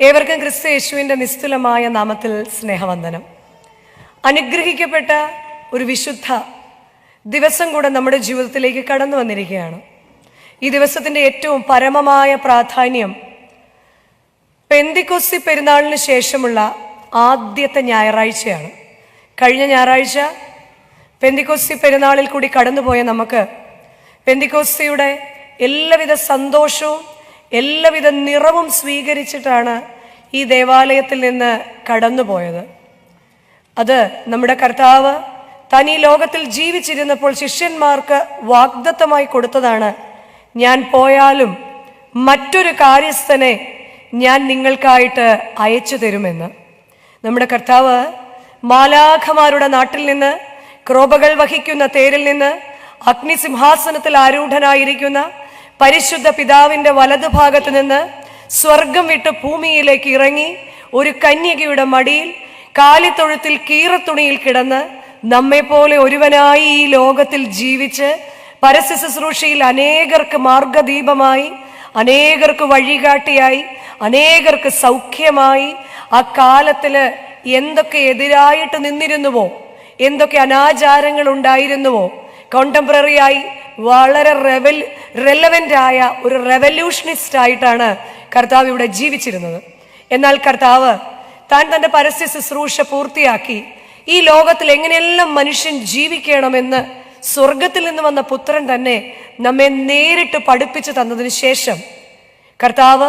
ഏവർക്കും ക്രിസ്തു യേശുവിന്റെ നിസ്തുലമായ നാമത്തിൽ സ്നേഹവന്ദനം. അനുഗ്രഹിക്കപ്പെട്ട ഒരു വിശുദ്ധ ദിവസം കൂടെ നമ്മുടെ ജീവിതത്തിലേക്ക് കടന്നു വന്നിരിക്കുകയാണ്. ഈ ദിവസത്തിന്റെ ഏറ്റവും പരമമായ പ്രാധാന്യം പെന്തിക്കൊസി പെരുന്നാളിന് ശേഷമുള്ള ആദ്യത്തെ ഞായറാഴ്ചയാണ്. കഴിഞ്ഞ ഞായറാഴ്ച പെന്തിക്കൊസി പെരുന്നാളിൽ കൂടി കടന്നുപോയ നമുക്ക് പെന്തിക്കോസിയുടെ എല്ലാവിധ സന്തോഷവും എല്ലാവിധ നിറവും സ്വീകരിച്ചിട്ടാണ് ഈ ദേവാലയത്തിൽ നിന്ന് കടന്നുപോയത്. അത് നമ്മുടെ കർത്താവ് തനി ലോകത്തിൽ ജീവിച്ചിരുന്നപ്പോൾ ശിഷ്യന്മാർക്ക് വാഗ്ദത്തമായി കൊടുത്തതാണ്. ഞാൻ പോയാലും മറ്റൊരു കാര്യസ്ഥനെ ഞാൻ നിങ്ങൾക്കായിട്ട് അയച്ചു തരുമെന്ന്. നമ്മുടെ കർത്താവ് മാലാഖമാരുടെ നാട്ടിൽ നിന്ന് ക്രോപകൾ വഹിക്കുന്ന തേരിൽ നിന്ന് അഗ്നിസിംഹാസനത്തിൽ ആരൂഢനായിരിക്കുന്ന പരിശുദ്ധ പിതാവിന്റെ വലതുഭാഗത്ത് നിന്ന് സ്വർഗം വിട്ട് ഭൂമിയിലേക്ക് ഇറങ്ങി ഒരു കന്യകയുടെ മടിയിൽ കാലിത്തൊഴുത്തിൽ കീറത്തുണിയിൽ കിടന്ന് നമ്മെപ്പോലെ ഒരുവനായി ഈ ലോകത്തിൽ ജീവിച്ച് പരസ്യ ശുശ്രൂഷയിൽ അനേകർക്ക് മാർഗദീപമായി അനേകർക്ക് വഴികാട്ടിയായി അനേകർക്ക് സൗഖ്യമായി ആ കാലത്തിൽ എന്തൊക്കെ എതിരായിട്ട് നിന്നിരുന്നുവോ എന്തൊക്കെ അനാചാരങ്ങൾ ഉണ്ടായിരുന്നുവോ കോണ്ടംപററി ആയി വളരെ റെവൽ റെലവന്റ് ആയ ഒരു റെവല്യൂഷണിസ്റ്റ് ആയിട്ടാണ് കർത്താവ് ഇവിടെ ജീവിച്ചിരുന്നത്. എന്നാൽ കർത്താവ് താൻ തന്റെ പരസ്യ ശുശ്രൂഷ പൂർത്തിയാക്കി ഈ ലോകത്തിൽ എങ്ങനെയെല്ലാം മനുഷ്യൻ ജീവിക്കണമെന്ന് സ്വർഗത്തിൽ നിന്ന് വന്ന പുത്രൻ തന്നെ നമ്മെ നേരിട്ട് പഠിപ്പിച്ചു തന്നതിന് ശേഷം കർത്താവ്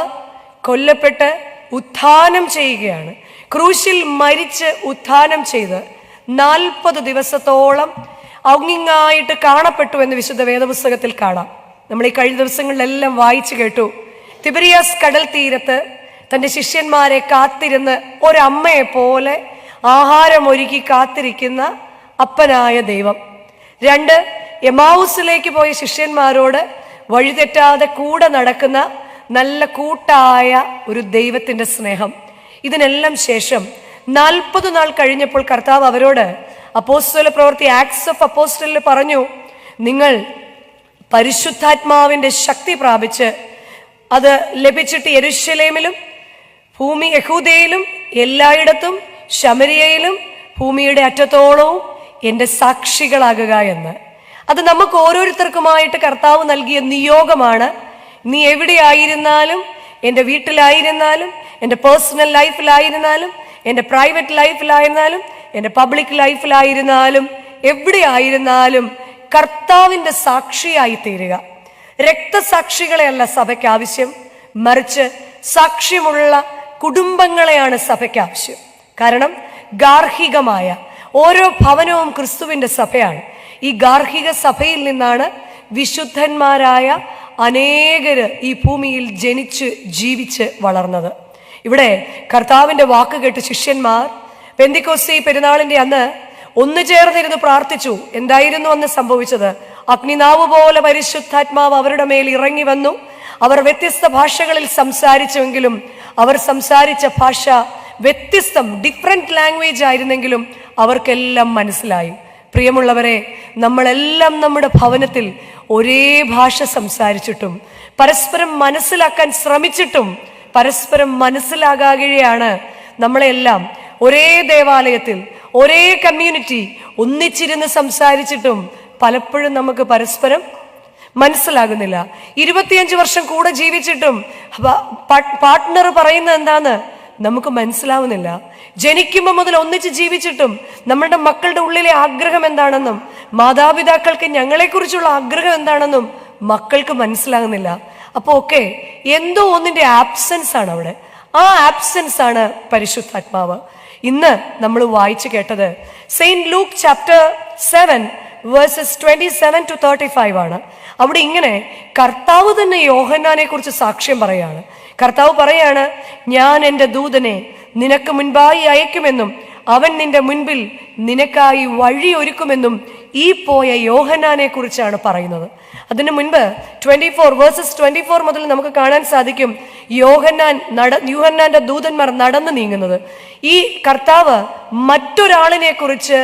കൊല്ലപ്പെട്ട് ഉത്ഥാനം ചെയ്യുകയാണ്. ക്രൂശിൽ മരിച്ച് ഉത്ഥാനം ചെയ്ത് നാൽപ്പത് ദിവസത്തോളം അങ്ങിങ്ങായിട്ട് കാണപ്പെട്ടു എന്ന് വിശുദ്ധ വേദപുസ്തകത്തിൽ കാണാം. നമ്മൾ ഈ കഴിഞ്ഞ ദിവസങ്ങളിലെല്ലാം വായിച്ചു കേട്ടു. തിബരിയാസ് കടൽ തീരത്ത് തന്റെ ശിഷ്യന്മാരെ കാത്തിരുന്ന് ഒരമ്മയെ പോലെ ആഹാരം ഒരുക്കി കാത്തിരിക്കുന്ന അപ്പനായ ദൈവം. രണ്ട് യമാവുസിലേക്ക് പോയ ശിഷ്യന്മാരോട് വഴിതെറ്റാതെ കൂടെ നടക്കുന്ന നല്ല കൂട്ടായ ഒരു ദൈവത്തിന്റെ സ്നേഹം. ഇതിനെല്ലാം ശേഷം നാൽപ്പത് നാൾ കഴിഞ്ഞപ്പോൾ കർത്താവ് അവരോട് അപ്പോസ്റ്റല പ്രവൃത്തി ആക്സ് ഓഫ് അപ്പോസ്റ്റലിൽ പറഞ്ഞു നിങ്ങൾ പരിശുദ്ധാത്മാവിന്റെ ശക്തി പ്രാപിച്ച് അത് ലഭിച്ചിട്ട് യരുഷലേമിലും ഭൂമി യഹൂദയിലും എല്ലായിടത്തും ശമരിയയിലും ഭൂമിയുടെ അറ്റത്തോളവും എന്റെ സാക്ഷികളാകുക എന്ന്. അത് നമുക്ക് ഓരോരുത്തർക്കുമായിട്ട് കർത്താവ് നൽകിയ നിയോഗമാണ്. നീ എവിടെയായിരുന്നാലും എന്റെ വീട്ടിലായിരുന്നാലും എന്റെ പേഴ്സണൽ ലൈഫിലായിരുന്നാലും എന്റെ പ്രൈവറ്റ് ലൈഫിലായിരുന്നാലും എന്റെ പബ്ലിക് ലൈഫിലായിരുന്നാലും എവിടെ ആയിരുന്നാലും കർത്താവിന്റെ സാക്ഷിയായി തീരുക. രക്തസാക്ഷികളെയല്ല സഭയ്ക്ക് ആവശ്യം. മറിച്ച് സാക്ഷ്യമുള്ള കുടുംബങ്ങളെയാണ് സഭയ്ക്ക് ആവശ്യം. കാരണം ഗാർഹികമായ ഓരോ ഭവനവും ക്രിസ്തുവിന്റെ സഭയാണ്. ഈ ഗാർഹിക സഭയിൽ നിന്നാണ് വിശുദ്ധന്മാരായ അനേകര് ഈ ഭൂമിയിൽ ജനിച്ച് ജീവിച്ച് വളർന്നത്. ഇവിടെ കർത്താവിന്റെ വാക്ക് കേട്ട് ശിഷ്യന്മാർ പെന്തിക്കോസ്തി പെരുന്നാളിന്റെ അന്ന് ഒന്നു ചേർന്നിരുന്ന് പ്രാർത്ഥിച്ചു. എന്തായിരുന്നു അന്ന് സംഭവിച്ചത്? അഗ്നിനാവ് പോലെ പരിശുദ്ധാത്മാവ് അവരുടെ മേൽ ഇറങ്ങി വന്നു. അവർ വ്യത്യസ്ത ഭാഷകളിൽ സംസാരിച്ചുവെങ്കിലും അവർ സംസാരിച്ച ഭാഷ വ്യത്യസ്തം ഡിഫറെന്റ് ലാംഗ്വേജ് ആയിരുന്നെങ്കിലും അവർക്കെല്ലാം മനസ്സിലായി. പ്രിയമുള്ളവരെ നമ്മളെല്ലാം നമ്മുടെ ഭവനത്തിൽ ഒരേ ഭാഷ സംസാരിച്ചിട്ടും പരസ്പരം മനസ്സിലാക്കാൻ ശ്രമിച്ചിട്ടും പരസ്പരം മനസ്സിലാകാകെയാണ് നമ്മളെല്ലാം ഒരേ ദേവാലയത്തിൽ ഒരേ കമ്മ്യൂണിറ്റി ഒന്നിച്ചിരുന്ന് സംസാരിച്ചിട്ടും പലപ്പോഴും നമുക്ക് പരസ്പരം മനസ്സിലാകുന്നില്ല. ഇരുപത്തിയഞ്ച് വർഷം കൂടെ ജീവിച്ചിട്ടും പാർട്ട്ണർ പറയുന്നത് എന്താണ് നമുക്ക് മനസ്സിലാവുന്നില്ല. ജനിക്കുമ്പോൾ മുതൽ ഒന്നിച്ച് ജീവിച്ചിട്ടും നമ്മുടെ മക്കളുടെ ഉള്ളിലെ ആഗ്രഹം എന്താണെന്നും മാതാപിതാക്കൾക്ക് ഞങ്ങളെക്കുറിച്ചുള്ള ആഗ്രഹം എന്താണെന്നും മക്കൾക്ക് മനസ്സിലാകുന്നില്ല. അപ്പോൾ ഒക്കെ എന്തോ ഒന്നിന്റെ ആബ്സെൻസ് ആണ് അവിടെ. ആ ആബ്സെൻസ് ആണ് പരിശുദ്ധാത്മാവ്. ഇന്ന് നമ്മൾ വായിച്ചു കേട്ടത് Saint Luke chapter seven verses twenty seven to thirty five ആണ്. അവിടെ ഇങ്ങനെ കർത്താവ് തന്നെ യോഹന്നാനെ കുറിച്ച് സാക്ഷ്യം പറയാണ്. കർത്താവ് പറയാണ് ഞാൻ എന്റെ ദൂതനെ നിനക്ക് മുൻപായി അയക്കുമെന്നും അവൻ നിന്റെ മുൻപിൽ നിനക്കായി വഴി ഒരുക്കുമെന്നും ഈ പോയ യോഹനാനെ കുറിച്ചാണ് പറയുന്നത്. അതിനു മുൻപ് twenty four verses twenty four മുതൽ നമുക്ക് കാണാൻ സാധിക്കും യോഹന്നാൻ നട യൂഹന്നാന്റെ ദൂതന്മാർ നടന്നു നീങ്ങുന്നത്. ഈ കർത്താവ് മറ്റൊരാളിനെ കുറിച്ച്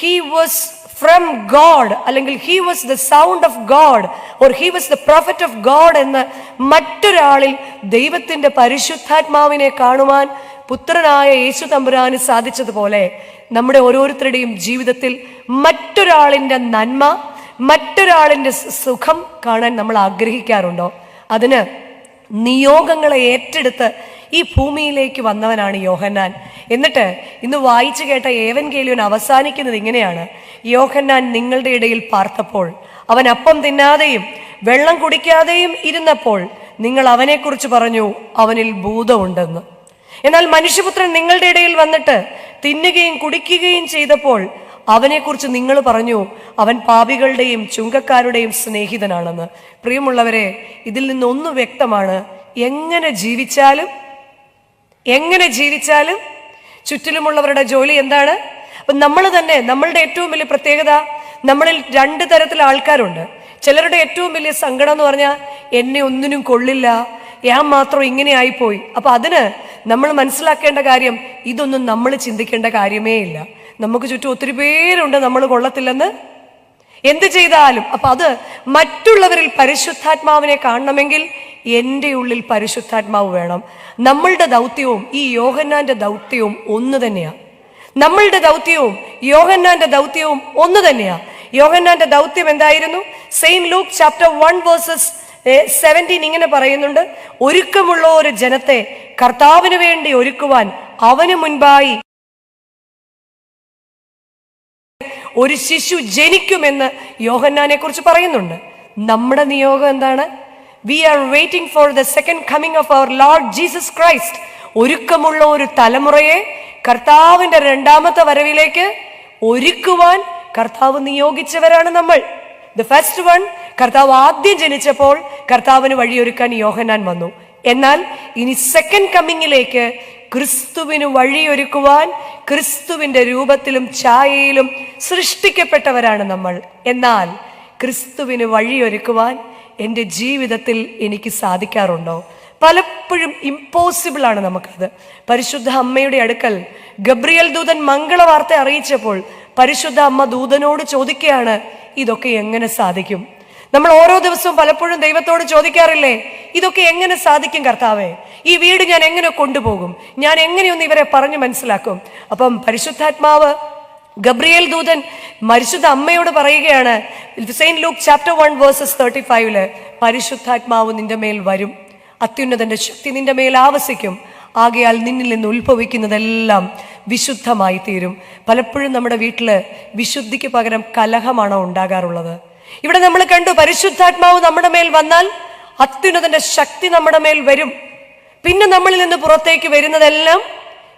ഹി വാസ് ഫ്രം ഗോഡ് അല്ലെങ്കിൽ he was the sound of God or he was the prophet of God എന്ന് മറ്റൊരാളിൽ ദൈവത്തിന്റെ പരിശുദ്ധാത്മാവിനെ കാണുവാൻ പുത്രനായ യേശു തമ്പുരാന് സാധിച്ചതുപോലെ നമ്മുടെ ഓരോരുത്തരുടെയും ജീവിതത്തിൽ മറ്റൊരാളിന്റെ നന്മ മറ്റൊരാളിന്റെ സുഖം കാണാൻ നമ്മൾ ആഗ്രഹിക്കാറുണ്ടോ? അതിന് നിയോഗങ്ങളെ ഏറ്റെടുത്ത് ഈ ഭൂമിയിലേക്ക് വന്നവനാണ് യോഹന്നാൻ. എന്നിട്ട് ഇന്ന് വായിച്ചു കേട്ട ഏവൻ കേലിയോൻ അവസാനിക്കുന്നത് ഇങ്ങനെയാണ്. യോഹന്നാൻ നിങ്ങളുടെ ഇടയിൽ പാർത്തപ്പോൾ അവൻ അപ്പം തിന്നാതെയും വെള്ളം കുടിക്കാതെയും ഇരുന്നപ്പോൾ നിങ്ങൾ അവനെക്കുറിച്ച് പറഞ്ഞു അവനിൽ ഭൂതമുണ്ടെന്ന്. എന്നാൽ മനുഷ്യപുത്രൻ നിങ്ങളുടെ ഇടയിൽ വന്നിട്ട് തിന്നുകയും കുടിക്കുകയും ചെയ്തപ്പോൾ അവനെക്കുറിച്ച് നിങ്ങൾ പറഞ്ഞു അവൻ പാപികളുടെയും ചുങ്കക്കാരുടെയും സ്നേഹിതനാണെന്ന്. പ്രിയമുള്ളവരെ ഇതിൽ നിന്നൊന്ന് വ്യക്തമാണ്. എങ്ങനെ ജീവിച്ചാലും എങ്ങനെ ജീവിച്ചാലും ചുറ്റിലുമുള്ളവരുടെ ജോലി എന്താണ്? അപ്പം നമ്മൾ തന്നെ നമ്മളുടെ ഏറ്റവും വലിയ പ്രത്യേകത നമ്മളിൽ രണ്ട് തരത്തിലുള്ള ആൾക്കാരുണ്ട്. ചിലരുടെ ഏറ്റവും വലിയ സങ്കടം എന്ന് പറഞ്ഞാൽ എന്നെ ഒന്നിനും കൊള്ളില്ല ഞാൻ മാത്രം ഇങ്ങനെ ആയിപ്പോയി. അപ്പൊ അതിന് നമ്മൾ മനസ്സിലാക്കേണ്ട കാര്യം ഇതൊന്നും നമ്മൾ ചിന്തിക്കേണ്ട കാര്യമേ ഇല്ല. നമുക്ക് ചുറ്റും ഒത്തിരി പേരുണ്ട് നമ്മൾ കൊള്ളത്തില്ലെന്ന്. എന്ത് ചെയ്താലും അപ്പൊ അത് മറ്റുള്ളവരിൽ പരിശുദ്ധാത്മാവിനെ കാണണമെങ്കിൽ എന്റെ ഉള്ളിൽ പരിശുദ്ധാത്മാവ് വേണം. നമ്മളുടെ ദൗത്യവും ഈ യോഹന്നാന്റെ ദൗത്യവും ഒന്ന് തന്നെയാണ് നമ്മളുടെ ദൗത്യവും യോഹന്നാന്റെ ദൗത്യവും ഒന്ന് തന്നെയാ. യോഹന്നാന്റെ ദൗത്യം എന്തായിരുന്നു? Saint Luke chapter one verses seventeen ഇങ്ങനെ പറയുന്നുണ്ട് ഒരുക്കമുള്ള ഒരു ജനത്തെ കർത്താവിന് വേണ്ടി ഒരുക്കുവാൻ അവന് മുൻപായി ഒരു ശിശു ജനിക്കുമെന്ന് യോഹന്നാനെ കുറിച്ച് പറയുന്നുണ്ട്. നമ്മുടെ നിയോഗം എന്താണ്? We are waiting for the second coming of our Lord Jesus Christ ഒരുക്കമുള്ള ഒരു തലമുറയെ കർത്താവിന്റെ രണ്ടാമത്തെ വരവിലേക്ക് ഒരുക്കുവാൻ കർത്താവ് നിയോഗിച്ചവരാണ് നമ്മൾ. ദ ഫസ്റ്റ് വൺ കർത്താവ് ആദ്യം ജനിച്ചപ്പോൾ കർത്താവിന് വഴിയൊരുക്കാൻ യോഹനാൻ വന്നു. എന്നാൽ ഇനി സെക്കൻഡ് കമ്മിങ്ങിലേക്ക് ക്രിസ്തുവിന് വഴിയൊരുക്കുവാൻ ക്രിസ്തുവിന്റെ രൂപത്തിലും ഛായയിലും സൃഷ്ടിക്കപ്പെട്ടവരാണ് നമ്മൾ. എന്നാൽ ക്രിസ്തുവിന് വഴിയൊരുക്കുവാൻ എന്റെ ജീവിതത്തിൽ എനിക്ക് സാധിക്കാറുണ്ടോ? പലപ്പോഴും ഇമ്പോസിബിൾ ആണ് നമുക്കത്. പരിശുദ്ധ അമ്മയുടെ അടുക്കൽ ഗബ്രിയൽ ദൂതൻ മംഗള വാർത്ത അറിയിച്ചപ്പോൾ പരിശുദ്ധ അമ്മ ദൂതനോട് ചോദിക്കുകയാണ് ഇതൊക്കെ എങ്ങനെ സാധിക്കും? നമ്മൾ ഓരോ ദിവസവും പലപ്പോഴും ദൈവത്തോട് ചോദിക്കാറില്ലേ ഇതൊക്കെ എങ്ങനെ സാധിക്കും കർത്താവേ? ഈ വീട് ഞാൻ എങ്ങനെ കൊണ്ടുപോകും? ഞാൻ എങ്ങനെയൊന്ന് ഇവരെ പറഞ്ഞു മനസ്സിലാക്കും? അപ്പം പരിശുദ്ധാത്മാവ് ഗബ്രിയേൽ ദൂതൻ പരിശുദ്ധ അമ്മയോട് പറയുകയാണ്. Saint Luke chapter one verses thirty ഫൈവിൽ പരിശുദ്ധാത്മാവ് നിന്റെ മേൽ വരും. അത്യുന്നതന്റെ ശക്തി നിന്റെ മേൽ ആവസിക്കും. ആകയാൽ നിന്നിൽ നിന്ന് ഉത്ഭവിക്കുന്നതെല്ലാം വിശുദ്ധമായി തീരും പലപ്പോഴും നമ്മുടെ വീട്ടിൽ വിശുദ്ധിക്ക് പകരം കലഹമാണോ ഉണ്ടാകാറുള്ളത്? ഇവിടെ നമ്മൾ കണ്ടു പരിശുദ്ധാത്മാവ് നമ്മുടെ മേൽ വന്നാൽ അത്യുന്നതന്റെ ശക്തി നമ്മുടെ മേൽ വരും. പിന്നെ നമ്മളിൽ നിന്ന് പുറത്തേക്ക് വരുന്നതെല്ലാം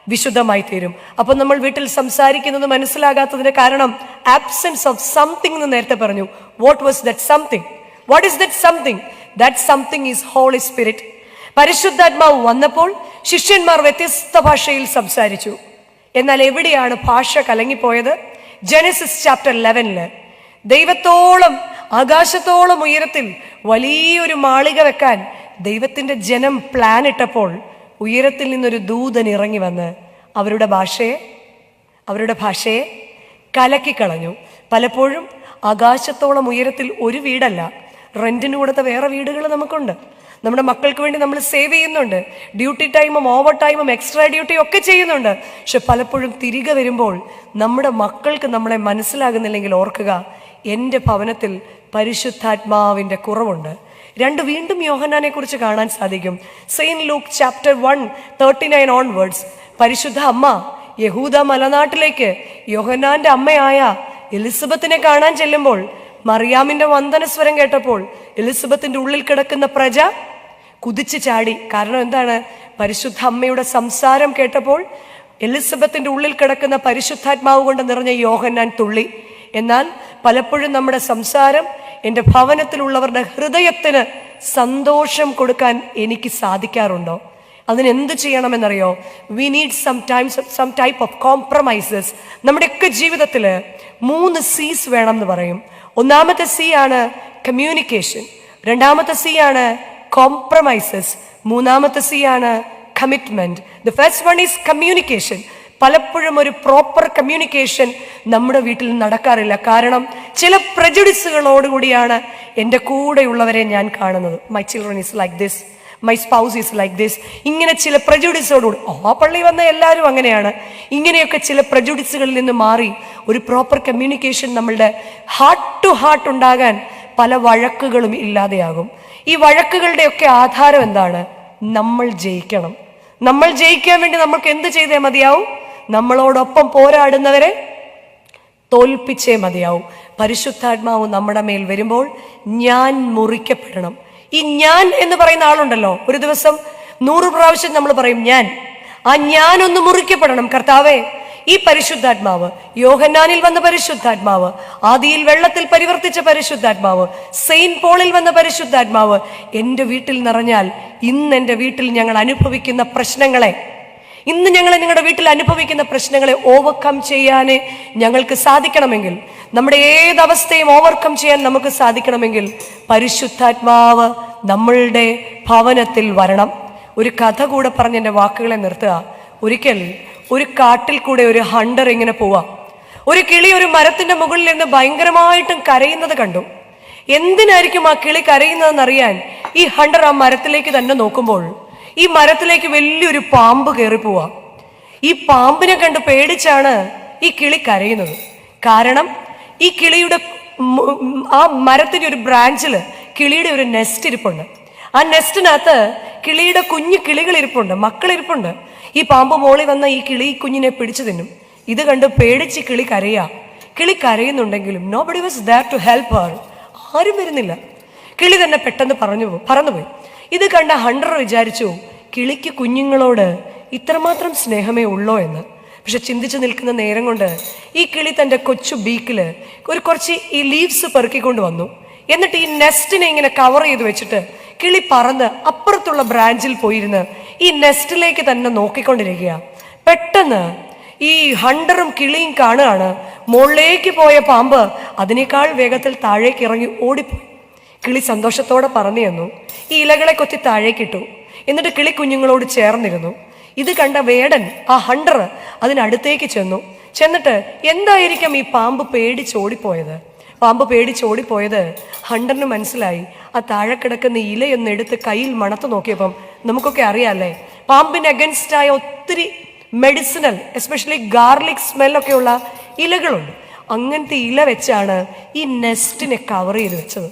വിശുദ്ധമായി തീരും. അപ്പൊ നമ്മൾ വീട്ടിൽ സംസാരിക്കുന്നത് മനസ്സിലാകാത്തതിന്റെ കാരണം ആബ്സെൻസ് ഓഫ് സംതിങ് എന്ന് നേരത്തെ പറഞ്ഞു. What was that something what is that something that something is Holy Spirit പരിശുദ്ധാത്മാവ് വന്നപ്പോൾ ശിഷ്യന്മാർ വ്യത്യസ്ത ഭാഷയിൽ സംസാരിച്ചു. എന്നാൽ എവിടെയാണ് ഭാഷ കലങ്ങിപ്പോയത്? ജനസിസ് ചാപ്റ്റർ ലെവനിൽ ദൈവത്തോളം ആകാശത്തോളം ഉയരത്തിൽ വലിയൊരു മാളിക വെക്കാൻ ദൈവത്തിന്റെ ജനം പ്ലാൻ ഇട്ടപ്പോൾ ഉയരത്തിൽ നിന്നൊരു ദൂതൻ ഇറങ്ങി വന്ന് അവരുടെ ഭാഷയെ അവരുടെ ഭാഷയെ കലക്കിക്കളഞ്ഞു പലപ്പോഴും ആകാശത്തോളം ഉയരത്തിൽ ഒരു വീടല്ല റെന്റിന് കൊടുത്ത വേറെ വീടുകൾ നമുക്കുണ്ട്. നമ്മുടെ മക്കൾക്ക് വേണ്ടി നമ്മൾ സേവ് ചെയ്യുന്നുണ്ട്. ഡ്യൂട്ടി ടൈമും ഓവർ ടൈമും എക്സ്ട്രാ ഡ്യൂട്ടിയും ഒക്കെ ചെയ്യുന്നുണ്ട്. പക്ഷെ പലപ്പോഴും തിരികെ വരുമ്പോൾ നമ്മുടെ മക്കൾക്ക് നമ്മളെ മനസ്സിലാകുന്നില്ലെങ്കിൽ ഓർക്കുക എന്റെ ഭവനത്തിൽ പരിശുദ്ധാത്മാവിന്റെ കുറവുണ്ട്. രണ്ട് വീണ്ടും യോഹന്നാനെ കുറിച്ച് കാണാൻ സാധിക്കും. Saint Luke chapter one thirty nine on words പരിശുദ്ധ അമ്മ യഹൂദ മലനാട്ടിലേക്ക് യോഹന്നാന്റെ അമ്മയായ എലിസബത്തിനെ കാണാൻ ചെല്ലുമ്പോൾ മറിയാമിന്റെ വന്ദനസ്വരം കേട്ടപ്പോൾ എലിസബത്തിന്റെ ഉള്ളിൽ കിടക്കുന്ന പ്രജ കുതിച്ചു ചാടി. കാരണം എന്താണ്? പരിശുദ്ധ അമ്മയുടെ സംസാരം കേട്ടപ്പോൾ എലിസബത്തിന്റെ ഉള്ളിൽ കിടക്കുന്ന പരിശുദ്ധാത്മാവ് കൊണ്ട് നിറഞ്ഞ യോഹന്നാൻ തുള്ളി. എന്നാൽ പലപ്പോഴും നമ്മുടെ സംസാരം എന്റെ ഭവനത്തിലുള്ളവരുടെ ഹൃദയത്തിന് സന്തോഷം കൊടുക്കാൻ എനിക്ക് സാധിക്കാറുണ്ടോ? അതിന് എന്ത് ചെയ്യണമെന്നറിയോ? We need sometimes some type of compromises നമ്മുടെയൊക്കെ ജീവിതത്തിൽ മൂന്ന് സീസ് വേണം എന്ന് പറയും. ഒന്നാമത്തെ സി ആണ് കമ്മ്യൂണിക്കേഷൻ രണ്ടാമത്തെ സി ആണ് കോംപ്രമൈസസ് മൂന്നാമത്തെ സി ആണ് commitment the first one is communication പലപ്പോഴും ഒരു പ്രോപ്പർ കമ്മ്യൂണിക്കേഷൻ നമ്മുടെ വീട്ടിൽ നടക്കാറില്ല. കാരണം ചില പ്രജുഡിസുകളോടുകൂടിയാണ് എന്റെ കൂടെയുള്ളവരെ ഞാൻ കാണുന്നത്. My children is like this my spouse is like this ഇങ്ങനെ ചില പ്രജുഡിസോടുകൂടി ആ പള്ളി വന്ന എല്ലാവരും അങ്ങനെയാണ്. ഇങ്ങനെയൊക്കെ ചില പ്രജുഡിസുകളിൽ നിന്ന് മാറി ഒരു പ്രോപ്പർ കമ്മ്യൂണിക്കേഷൻ നമ്മളുടെ ഹാർട്ട് ടു ഹാർട്ട് ഉണ്ടാകാൻ പല വഴക്കുകളും ഇല്ലാതെയാകും. ഈ വഴക്കുകളുടെയൊക്കെ ആധാരം എന്താണ്? നമ്മൾ ജയിക്കണം. നമ്മൾ ജയിക്കാൻ വേണ്ടി നമ്മൾക്ക് എന്ത് ചെയ്തേ മതിയാവും? നമ്മളോടൊപ്പം പോരാടുന്നവരെ തോൽപ്പിച്ചേ മതിയാവും. പരിശുദ്ധാത്മാവ് നമ്മുടെ മേൽ വരുമ്പോൾ ഞാൻ മുറിക്കപ്പെടണം. ഈ ഞാൻ എന്ന് പറയുന്ന ആളുണ്ടല്ലോ ഒരു ദിവസം നൂറ് പ്രാവശ്യം നമ്മൾ പറയും ഞാൻ. ആ ഞാൻ ഒന്ന് മുറിക്കപ്പെടണം കർത്താവേ. ഈ പരിശുദ്ധാത്മാവ് യോഹന്നാനിൽ വന്ന പരിശുദ്ധാത്മാവ് ആദിയിൽ വെള്ളത്തിൽ പരിവർത്തിച്ച പരിശുദ്ധാത്മാവ് സെയിന്റ് പോളിൽ വന്ന പരിശുദ്ധാത്മാവ് എന്റെ വീട്ടിൽ നിറഞ്ഞാൽ ഇന്ന് എന്റെ വീട്ടിൽ ഞങ്ങൾ അനുഭവിക്കുന്ന പ്രശ്നങ്ങളെ ഇന്ന് ഞങ്ങൾ നിങ്ങളുടെ വീട്ടിൽ അനുഭവിക്കുന്ന പ്രശ്നങ്ങളെ ഓവർകം ചെയ്യാൻ ഞങ്ങൾക്ക് സാധിക്കണമെങ്കിൽ നമ്മുടെ ഏതവസ്ഥയും ഓവർകം ചെയ്യാൻ നമുക്ക് സാധിക്കണമെങ്കിൽ പരിശുദ്ധാത്മാവ് നമ്മളുടെ ഭവനത്തിൽ വരണം. ഒരു കഥ കൂടെ പറഞ്ഞ് എന്റെ വാക്കുകളെ നിർത്തുക. ഒരിക്കൽ ഒരു കാട്ടിൽ കൂടെ ഒരു ഹണ്ടർ ഇങ്ങനെ പോവാം ഒരു കിളി ഒരു മരത്തിന്റെ മുകളിൽ നിന്ന് ഭയങ്കരമായിട്ടും കരയുന്നത് കണ്ടു. എന്തിനായിരിക്കും ആ കിളി കരയുന്നതെന്നറിയാൻ ഈ ഹണ്ടർ ആ മരത്തിലേക്ക് തന്നെ നോക്കുമ്പോൾ ഈ മരത്തിലേക്ക് വലിയൊരു പാമ്പ് കയറി പോവാം. ഈ പാമ്പിനെ കണ്ട് പേടിച്ചാണ് ഈ കിളി കരയുന്നത്. കാരണം ഈ കിളിയുടെ ആ മരത്തിന്റെ ഒരു ബ്രാഞ്ചിൽ കിളിയുടെ ഒരു നെസ്റ്റ് ഇരിപ്പുണ്ട്. ആ നെസ്റ്റിനകത്ത് കിളിയുടെ കുഞ്ഞു കിളികൾ ഇരിപ്പുണ്ട് മക്കൾ ഇരിപ്പുണ്ട്. ഈ പാമ്പ് മോളി വന്ന ഈ കിളി കുഞ്ഞിനെ പിടിച്ചു തിന്നും. ഇത് കണ്ട് പേടിച്ച് കിളി കരയാ. കിളി കരയുന്നുണ്ടെങ്കിലും nobody was that to help ആരും വരുന്നില്ല. കിളി തന്നെ പെട്ടെന്ന് പറഞ്ഞു പോ- പറന്നുപോയി. ഇത് കണ്ട ഹണ്ടർ വിചാരിച്ചു കിളിക്ക് കുഞ്ഞുങ്ങളോട് ഇത്രമാത്രം സ്നേഹമേ ഉള്ളോ എന്ന്. പക്ഷെ ചിന്തിച്ചു നിൽക്കുന്ന നേരം കൊണ്ട് ഈ കിളി തന്റെ കൊച്ചു ബീക്കിൽ ഒരു കുറച്ച് ഈ ലീവ്സ് പെറുക്കിക്കൊണ്ട് വന്നു. എന്നിട്ട് ഈ നെസ്റ്റിനെ ഇങ്ങനെ കവർ ചെയ്ത് വെച്ചിട്ട് കിളി പറന്ന് അപ്പുറത്തുള്ള ബ്രാഞ്ചിൽ പോയിരുന്ന് ഈ നെസ്റ്റിലേക്ക് തന്നെ നോക്കിക്കൊണ്ടിരിക്കുക. പെട്ടെന്ന് ഈ ഹണ്ടറും കിളിയും കാണുകയാണ്. മുകളിലേക്ക് പോയ പാമ്പ് അതിനേക്കാൾ വേഗത്തിൽ താഴേക്ക് ഇറങ്ങി ഓടിപ്പോയി. കിളി സന്തോഷത്തോടെ പറഞ്ഞു തന്നു ഈ ഇലകളെ കൊത്തി താഴേക്കിട്ടു എന്നിട്ട് കിളി കുഞ്ഞുങ്ങളോട് ചേർന്നിരുന്നു. ഇത് കണ്ട വേടൻ ആ ഹണ്ടർ അതിനടുത്തേക്ക് ചെന്നു. ചെന്നിട്ട് എന്തായിരിക്കും ഈ പാമ്പ് പേടിച്ചോടിപ്പോയത് പാമ്പ് പേടിച്ചോടിപ്പോയത് ഹണ്ടറിന് മനസ്സിലായി. ആ താഴെ കിടക്കുന്ന ഇലയൊന്ന് എടുത്ത് കയ്യിൽ മണത്തു നോക്കിയപ്പം നമുക്കൊക്കെ അറിയാമല്ലേ പാമ്പിന് അഗൻസ്റ്റായ ഒത്തിരി മെഡിസിനൽ എസ്പെഷ്യലി ഗാർലിക് സ്മെല്ലൊക്കെ ഉള്ള ഇലകളുണ്ട്. അങ്ങനത്തെ ഇല വെച്ചാണ് ഈ നെസ്റ്റിനെ കവർ ചെയ്ത് വെച്ചത്.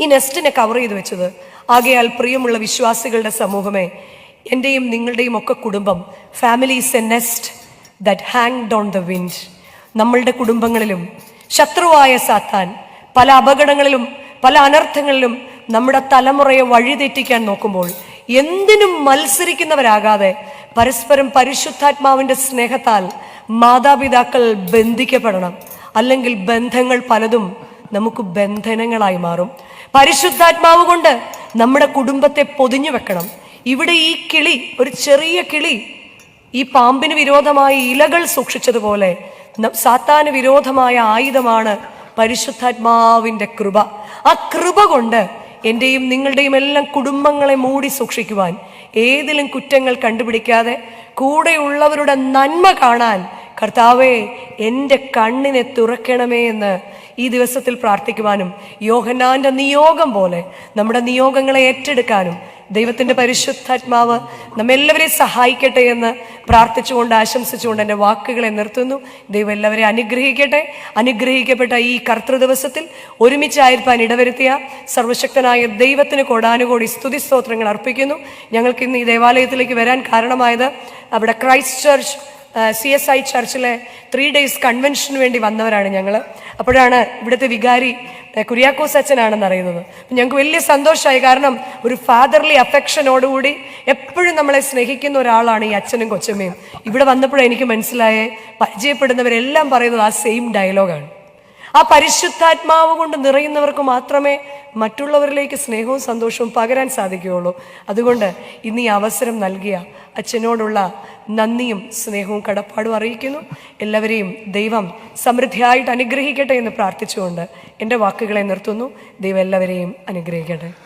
ഈ നെസ്റ്റിനെ കവർ ചെയ്ത് വെച്ചത്. ആകയാൽ പ്രിയമുള്ള വിശ്വാസികളുടെ സമൂഹമേ എന്റെയും നിങ്ങളുടെയും ഒക്കെ കുടുംബം family is a nest that hanged on the wind നമ്മളുടെ കുടുംബങ്ങളിലും ശത്രുവായ സാത്താൻ പല അപകടങ്ങളിലും പല അനർത്ഥങ്ങളിലും നമ്മുടെ തലമുറയെ വഴിതെറ്റിക്കാൻ നോക്കുമ്പോൾ എന്തിനും മത്സരിക്കുന്നവരാകാതെ പരസ്പരം പരിശുദ്ധാത്മാവിന്റെ സ്നേഹത്താൽ മാതാപിതാക്കൾ ബന്ധിക്കപ്പെടണം. അല്ലെങ്കിൽ ബന്ധങ്ങൾ പലതും നമുക്ക് ബന്ധനങ്ങളായി മാറും. പരിശുദ്ധാത്മാവ് കൊണ്ട് നമ്മുടെ കുടുംബത്തെ പൊതിഞ്ഞു വെക്കണം. ഇവിടെ ഈ കിളി ഒരു ചെറിയ കിളി ഈ പാമ്പിന് വിരോധമായി ഇലകൾ സൂക്ഷിച്ചതുപോലെ സാത്താന് വിരോധമായ ആയുധമാണ് പരിശുദ്ധാത്മാവിന്റെ കൃപ. ആ കൃപ കൊണ്ട് എന്റെയും നിങ്ങളുടെയും എല്ലാം കുടുംബങ്ങളെ മൂടി സൂക്ഷിക്കുവാൻ ഏതിലും കുറ്റങ്ങൾ കണ്ടുപിടിക്കാതെ കൂടെയുള്ളവരുടെ നന്മ കാണാൻ കർത്താവേ എന്റെ കണ്ണിനെ തുറക്കണമേ എന്ന് ഈ ദിവസത്തിൽ പ്രാർത്ഥിക്കുവാനും യോഹന്നാന്റെ നിയോഗം പോലെ നമ്മുടെ നിയോഗങ്ങളെ ഏറ്റെടുക്കാനും ദൈവത്തിന്റെ പരിശുദ്ധാത്മാവ് നമ്മെല്ലാവരെയും സഹായിക്കട്ടെ എന്ന് പ്രാർത്ഥിച്ചുകൊണ്ട് ആശംസിച്ചുകൊണ്ട് എന്റെ വാക്കുകളെ നിർത്തുന്നു. ദൈവം എല്ലാവരെയും അനുഗ്രഹിക്കട്ടെ. അനുഗ്രഹിക്കപ്പെട്ട ഈ കർത്തൃ ദിവസത്തിൽ ഒരുമിച്ചായിരിക്കാൻ ഇടവരുത്തിയ സർവശക്തനായ ദൈവത്തിന് കൊടാനുകൂടി സ്തുതി സ്തോത്രങ്ങൾ അർപ്പിക്കുന്നു. ഞങ്ങൾക്ക് ഇന്ന് ഈ ദേവാലയത്തിലേക്ക് വരാൻ കാരണമായത് അവിടെ Christ church C S I ചർച്ചിലെ three days കൺവെൻഷന് വേണ്ടി വന്നവരാണ് ഞങ്ങൾ അപ്പോഴാണ് ഇവിടുത്തെ വികാരി കുര്യാക്കോസ് അച്ഛനാണെന്ന് അറിയുന്നത്. ഞങ്ങൾക്ക് വലിയ സന്തോഷമായി കാരണം ഒരു ഫാദർലി അഫെക്ഷനോടുകൂടി എപ്പോഴും നമ്മളെ സ്നേഹിക്കുന്ന ഒരാളാണ് ഈ അച്ഛനും കൊച്ചമ്മയും. ഇവിടെ വന്നപ്പോഴേ എനിക്ക് മനസ്സിലായേ പരിചയപ്പെടുന്നവരെല്ലാം പറയുന്നത് ആ സെയിം ഡയലോഗാണ് ആ പരിശുദ്ധാത്മാവ് കൊണ്ട് നിറയുന്നവർക്ക് മാത്രമേ മറ്റുള്ളവരിലേക്ക് സ്നേഹവും സന്തോഷവും പകരാൻ സാധിക്കുകയുള്ളൂ. അതുകൊണ്ട് ഇന്ന് ഈ അവസരം നൽകിയ അച്ഛനോടുള്ള നന്ദിയും സ്നേഹവും കടപ്പാടും അറിയിക്കുന്നു. എല്ലാവരെയും ദൈവം സമൃദ്ധിയായിട്ട് അനുഗ്രഹിക്കട്ടെ എന്ന് പ്രാർത്ഥിച്ചുകൊണ്ട് എന്റെ വാക്കുകളെ നിർത്തുന്നു. ദൈവം എല്ലാവരെയും അനുഗ്രഹിക്കട്ടെ.